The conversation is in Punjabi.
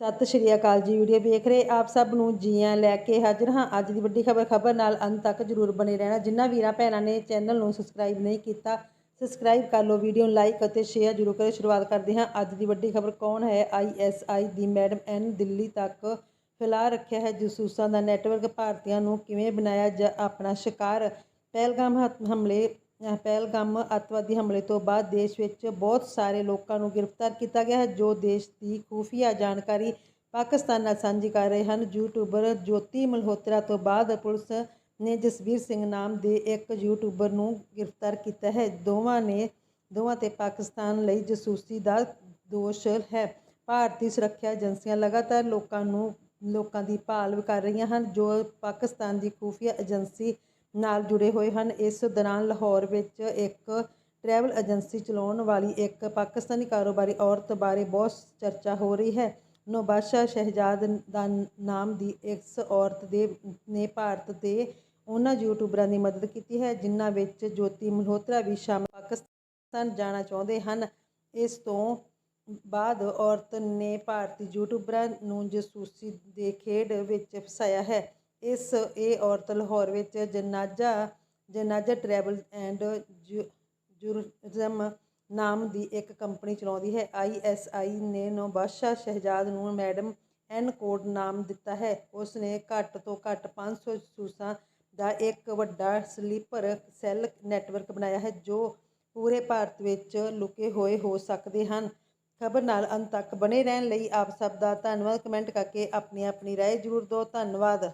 ਸਤਿ ਸ਼੍ਰੀ ਅਕਾਲ ਜੀ, ਵੀਡੀਓ ਵੇਖ ਰਹੇ ਆਪ ਸਭ ਨੂੰ ਜੀਆਂ ਲੈ ਕੇ ਹਾਜ਼ਰ ਹਾਂ। ਅੱਜ ਦੀ ਵੱਡੀ ਖਬਰ ਖਬਰ ਨਾਲ ਅੰਤ ਤੱਕ ਜਰੂਰ ਬਣੇ ਰਹਿਣਾ। ਜਿਨ੍ਹਾਂ ਵੀਰਾਂ ਭੈਣਾਂ ਨੇ ਚੈਨਲ ਨੂੰ ਸਬਸਕ੍ਰਾਈਬ ਨਹੀਂ ਕੀਤਾ ਸਬਸਕ੍ਰਾਈਬ ਕਰ ਲਓ, ਵੀਡੀਓ ਨੂੰ ਲਾਈਕ ਅਤੇ ਸ਼ੇਅਰ ਜਰੂਰ ਕਰੋ। ਸ਼ੁਰੂਆਤ ਕਰਦੇ ਹਾਂ। ਅੱਜ ਦੀ ਵੱਡੀ ਖਬਰ ਕੌਣ ਹੈ? ਆਈਐਸਆਈ ਦੀ ਮੈਡਮ ਐਨ ਦਿੱਲੀ ਤੱਕ ਫੈਲਾ ਰੱਖਿਆ ਹੈ। ਜਸੂਸਾਂ ਦਾ ਨੈਟਵਰਕ ਭਾਰਤੀਆਂ ਨੂੰ ਕਿਵੇਂ ਬਣਾਇਆ ਜਾ ਆਪਣਾ ਸ਼ਿਕਾਰ? ਪਹਿਲਗਾਮ ਹਮਲੇ ਪਹਿਲਗਾਮ ਅੱਤਵਾਦੀ ਹਮਲੇ ਤੋਂ ਬਾਅਦ ਦੇਸ਼ ਵਿੱਚ ਬਹੁਤ ਸਾਰੇ ਲੋਕਾਂ ਨੂੰ ਗ੍ਰਿਫਤਾਰ ਕੀਤਾ ਗਿਆ ਹੈ, ਜੋ ਦੇਸ਼ ਦੀ ਖੂਫੀਆ ਜਾਣਕਾਰੀ ਪਾਕਿਸਤਾਨ ਨਾਲ ਸਾਂਝੀ ਕਰ ਰਹੇ ਹਨ। ਯੂਟਿਊਬਰ ਜੋਤੀ ਮਲਹੋਤਰਾ ਤੋਂ ਬਾਅਦ ਪੁਲਿਸ ਨੇ ਜਸਵੀਰ ਸਿੰਘ ਨਾਮ ਦੇ ਇੱਕ ਯੂਟਿਊਬਰ ਨੂੰ ਗ੍ਰਿਫਤਾਰ ਕੀਤਾ ਹੈ। ਦੋਵਾਂ ਨੇ, ਦੋਵਾਂ ਤੇ ਪਾਕਿਸਤਾਨ ਲਈ ਜਸੂਸੀ ਦਾ ਦੋਸ਼ ਹੈ। ਭਾਰਤੀ ਸੁਰੱਖਿਆ ਏਜੰਸੀਆਂ ਲਗਾਤਾਰ ਲੋਕਾਂ ਨੂੰ, ਲੋਕਾਂ ਦੀ ਭਾਲ ਕਰ ਰਹੀਆਂ ਹਨ। ਜੋ ਪਾਕਿਸਤਾਨ ਦੀ ਖੂਫੀਆ ਏਜੰਸੀ ਨਾਲ ਜੁੜੇ ਹੋਏ ਹਨ। ਇਸ ਦੌਰਾਨ ਲਾਹੌਰ ਵਿੱਚ ਇੱਕ ਟਰੈਵਲ ਏਜੰਸੀ ਚਲਾਉਣ ਵਾਲੀ ਇੱਕ ਪਾਕਿਸਤਾਨੀ ਕਾਰੋਬਾਰੀ ਔਰਤ ਬਾਰੇ ਬਹੁਤ ਚਰਚਾ ਹੋ ਰਹੀ ਹੈ। ਨੋਬਾਸ਼ਾ ਸ਼ਹਿਜਾਦ ਦਾ ਨਾਮ ਦੀ ਇਸ ਔਰਤ ਦੇ, ਨੇ ਭਾਰਤ ਦੇ ਉਹਨਾਂ ਯੂਟਿਊਬਰਾਂ ਦੀ ਮਦਦ ਕੀਤੀ ਹੈ, ਜਿਨ੍ਹਾਂ ਵਿੱਚ ਜੋਤੀ ਮਲਹੋਤਰਾ ਵੀ ਸ਼ਾਮਲ ਪਾਕਿਸਤਾਨ ਜਾਣਾ ਚਾਹੁੰਦੇ ਹਨ। ਇਸ ਤੋਂ ਬਾਅਦ ਔਰਤ ਨੇ ਭਾਰਤੀ ਯੂਟਿਊਬਰਾਂ ਨੂੰ ਜਸੂਸੀ ਦੇ ਖੇਡ ਵਿੱਚ ਫਸਾਇਆ ਹੈ। ਇਸ ਇਹ ਔਰਤ ਲਾਹੌਰ ਵਿੱਚ ਜਨਾਜ਼ਾ ਜਨਾਜ਼ਾ ਟਰੈਵਲ ਐਂਡ ਜੁਰਜ਼ਮ ਨਾਮ ਦੀ ਇੱਕ ਕੰਪਨੀ ਚਲਾਉਂਦੀ ਹੈ। ਆਈਐਸਆਈ ਨੇ ਨੋਬਾਸ਼ਾ ਸ਼ਹਿਜਾਦ ਨੂੰ ਮੈਡਮ ਐਨ ਕੋਡ ਨਾਮ ਦਿੱਤਾ ਹੈ। ਉਸ ਨੇ ਘੱਟ ਤੋਂ ਘੱਟ 500 ਸੂਸਾਂ ਦਾ ਇੱਕ ਵੱਡਾ ਸਲੀਪਰ ਸੈੱਲ ਨੈਟਵਰਕ ਬਣਾਇਆ ਹੈ, ਜੋ ਪੂਰੇ ਭਾਰਤ ਵਿੱਚ ਲੁਕੇ ਹੋਏ ਹੋ ਸਕਦੇ ਹਨ। ਖਬਰ ਨਾਲ ਅੰਤ ਤੱਕ ਬਣੇ ਰਹਿਣ ਲਈ ਆਪ ਸਭ ਦਾ ਧੰਨਵਾਦ। ਕਮੈਂਟ ਕਰਕੇ ਆਪਣੀ ਆਪਣੀ ਰਾਏ ਜ਼ਰੂਰ ਦਿਓ। ਧੰਨਵਾਦ।